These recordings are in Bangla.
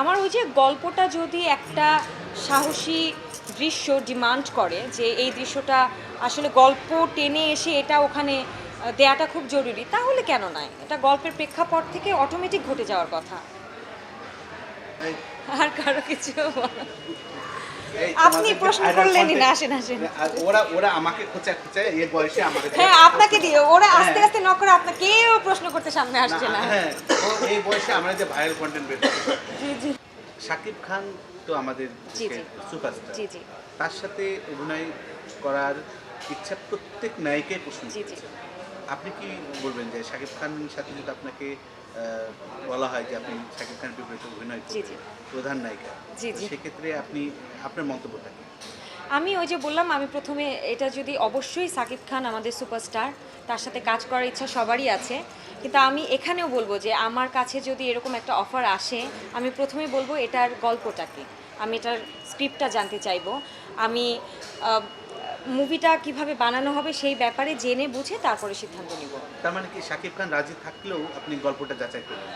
আমার ওই যে গল্পটা যদি একটা সাহসী দৃশ্য ডিমান্ড করে যে এই দৃশ্যটা আসলে গল্প টেনে এসে এটা ওখানে দেয়াটা খুব জরুরি তাহলে কেন নয়? এটা গল্পের প্রেক্ষাপট থেকে অটোমেটিক ঘটে যাওয়ার কথা। আর কারও কিছু আপনি প্রশ্ন করলেনই না, আসেন, আসেন। ওরা ওরা আমাকে খোঁচা খোঁচা এই বয়সে আমাকে হ্যাঁ আপনাকে দিয়ে ওরা আস্তে হ্যাঁ। আস্তে ন করে আপনাকে কেউ প্রশ্ন করতে সামনে আসছে না হ্যাঁ এই বয়সে আমরা যে ভাইরাল কন্টেন্ট বের জি জি শাকিব খান তো আমাদের। সুপারস্টার জি জি তার সাথে অভিনয় করার ইচ্ছা প্রত্যেক নায়িকাই পোষণ জি, জি। আপনি কি বলবেন যে শাকিব খানের সাথে যদি আপনাকে বলা হয় যে আপনি শাকিব খানের বিপরীতে অভিনয় করবেন। প্রধান নায়িকা। জি, জি। সেক্ষেত্রে আপনি আপনার মন্তব্যটা আমি ওই যে বললাম আমি প্রথমে এটা যদি অবশ্যই সাকিব খান আমাদের সুপারস্টার তার সাথে কাজ করার ইচ্ছা সবারই আছে। কিন্তু আমি এখানেও বলব যে আমার কাছে যদি এরকম একটা অফার আসে আমি প্রথমে বলব এটার গল্পটাকে। আমি এটার স্ক্রিপ্টটা জানতে চাইব। আমি মুভিটা কীভাবে বানানো হবে সেই ব্যাপারে জেনে বুঝে তারপরে সিদ্ধান্ত নিব। তার মানে কি শাকিব খান রাজি থাকলেও আপনি গল্পটা যাচাই করবেন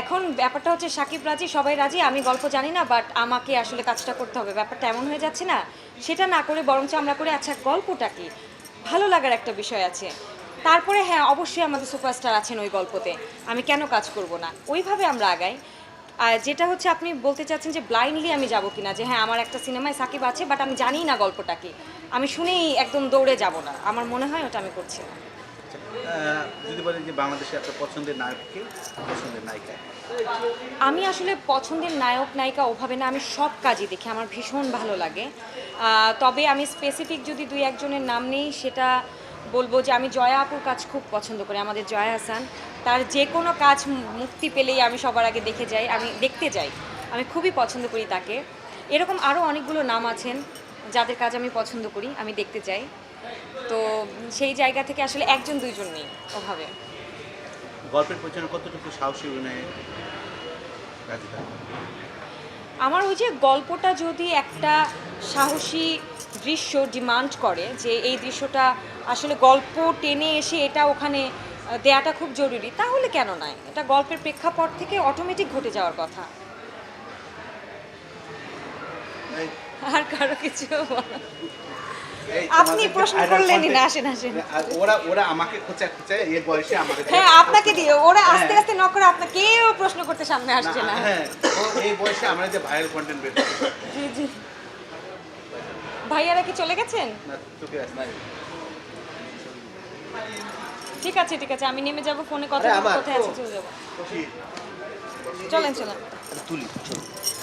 এখন ব্যাপারটা হচ্ছে সাকিব রাজি সবাই রাজি আমি গল্প জানি না বাট আমাকে আসলে কাজটা করতে হবে। ব্যাপারটা এমন হয়ে যাচ্ছে না সেটা না করে বরঞ্চ আমরা করে আচ্ছা গল্পটা কি ভালো লাগার একটা বিষয় আছে। তারপরে হ্যাঁ অবশ্যই আমাদের সুপারস্টার আছেন ওই গল্পতে আমি কেন কাজ করব না? ওইভাবে আমরা আগাই। যেটা হচ্ছে আপনি বলতে চাচ্ছেন যে ব্লাইন্ডলি আমি যাব কিনা যে হ্যাঁ আমার একটা সিনেমায় সাকিব আছে বাট আমি জানি না গল্পটা কি আমি শুনেই একদম দৌড়ে যাব না। আমার মনে হয় ওটা আমি করছি না। যদি বলেন যে বাংলাদেশে আপনার পছন্দের নায়ককে পছন্দের নায়িকা। আমি আসলে পছন্দের নায়ক নায়িকা ওভাবে না আমি সব কাজই দেখি। আমার ভীষণ ভালো লাগে। তবে আমি স্পেসিফিক যদি দুই একজনের নাম নেই সেটা বলব যে আমি জয়া আপুর কাজ খুব পছন্দ করি। আমাদের জয়া হাসান তার যে কোনো কাজ মুক্তি পেলেই আমি সবার আগে দেখে যাই আমি দেখতে যাই। আমি খুবই পছন্দ করি তাকে। এরকম আরও অনেকগুলো নাম আছেন যাদের কাজ আমি পছন্দ করি আমি দেখতে চাই তো সেই জায়গা থেকে আসলে একজন দুইজন নেই ওভাবে গল্পের পেছনে কতটুকু সাহসী অভিনয়ে আমার ওই যে গল্পটা যদি একটা সাহসী দৃশ্য ডিমান্ড করে যে এই দৃশ্যটা আসলে গল্প টেনে এসে এটা ওখানে দেয়াটা খুব জরুরি। তাহলে কেন নয়? এটা গল্পের প্রেক্ষাপট থেকে অটোমেটিক ঘটে যাওয়ার কথা। আর কারও কিছু আপনি প্রশ্ন করলেনই না, আসেন, আসেন। ওরা ওরা আমাকে খোঁচা খোঁচা এই বয়সে আমাকে হ্যাঁ আপনাকে দিয়ে ওরা আস্তে হ্যাঁ। আস্তে ন করে আপনাকে কেউ প্রশ্ন করতে সামনে আসছে না। হ্যাঁ এই বয়সে আমরা যে ভাইরাল কন্টেন্ট বের জি জি। ভাইয়ারা কি চলে গেছেন? না ঠিক আছে ঠিক আছে আমি নেমে যাব ফোনে কথা কোথায় আছে চলে যাব। চলেন চলেন। তুলি